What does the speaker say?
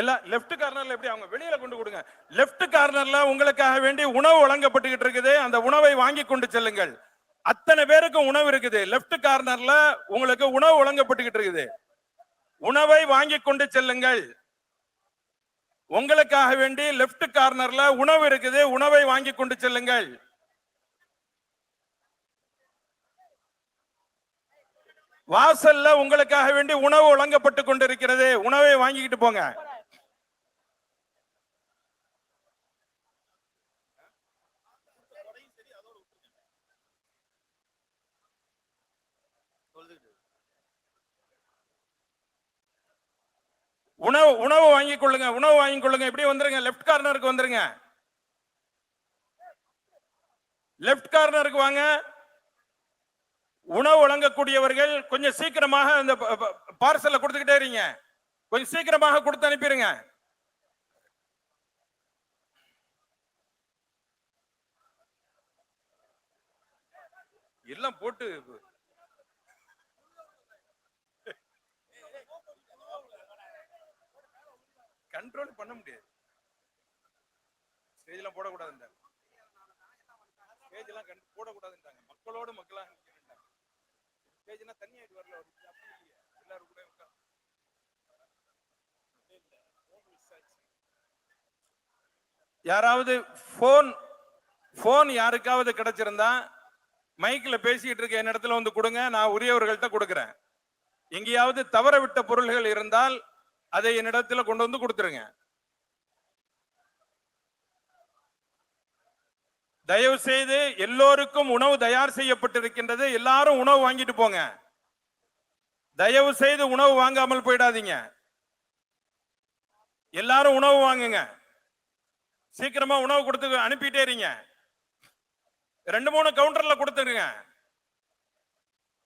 எல்லா லெஃப்ட் கார்னர்ல எப்படி அவங்க வெளியில கொண்டு கொடுங்க. லெஃப்ட் கார்னர்ல உங்களுக்காக வேண்டி உணவு வழங்கப்பட்டுகிட்டு இருக்குது. அந்த உணவை வாங்கி கொண்டு செல்லுங்கள். அத்தனை பேருக்கும் உணவு இருக்குது. லெஃப்ட் கார்னர்ல உங்களுக்கு உணவு வழங்கப்பட்டுகிட்டு இருக்குது. உணவை வாங்கி கொண்டு செல்லுங்கள். உங்களுக்காக வேண்டி லெஃப்ட் கார்னர்ல உணவு இருக்குது. உணவை வாங்கி கொண்டு செல்லுங்கள். வாசல்ல உங்களுக்காக வேண்டி உணவு வழங்கப்பட்டு கொண்டிருக்கிறது. உணவை வாங்கிக்கிட்டு போங்க. உணவு உணவு வாங்கி கொள்ளுங்க உணவு வாங்கி கொள்ளுங்க. இப்படி வந்துருங்க. லெஃப்ட் கார்னருக்கு வந்துருங்க. லெஃப்ட் கார்னருக்கு வாங்க. உணவு வழங்கக்கூடியவர்கள் கொஞ்சம் சீக்கிரமாக அந்த பார்சலை கொடுத்துக்கிட்டே இருங்க. கொஞ்சம் சீக்கிரமாக கொடுத்து அனுப்பிடுங்க எல்லாம் போட்டு கண்ட்ரோல் பண்ண முடியாது. ஸ்டேஜ்லாம் போடக்கூடாதுன்றாங்க. ஸ்டேஜ்லாம் கண் போடக்கூடாதுன்றாங்க. மக்களோடு மக்களாக நிக்கணும்ன்றாங்க ஸ்டேஜ்னா ஆகிட்டு வரல ஒரு அப்படி எல்லாரும் கூட உட்கார் யாராவது ஃபோன் ஃபோன் யாருக்காவது கிடைச்சிருந்தா மைக்கில் பேசிக்கிட்டு இருக்க என்னிடத்துல வந்து கொடுங்க நான் உரியவர்கள்ட்ட கொடுக்குறேன். எங்கேயாவது தவற விட்ட பொருள்கள் இருந்தால் அதை என்னிடத்துல கொண்டு வந்து கொடுத்துருங்க. தயவு செய்து எல்லோருக்கும் உணவு தயார் செய்யப்பட்டிருக்கின்றது. எல்லாரும் உணவு வாங்கிட்டு போங்க. தயவு செய்து உணவு வாங்காமல் போயிடாதீங்க. எல்லாரும் உணவு வாங்குங்க. சீக்கிரமா உணவு கொடுத்து அனுப்பிட்டே இருங்க. ரெண்டு மூணு கவுண்டர்ல கொடுத்துருங்க.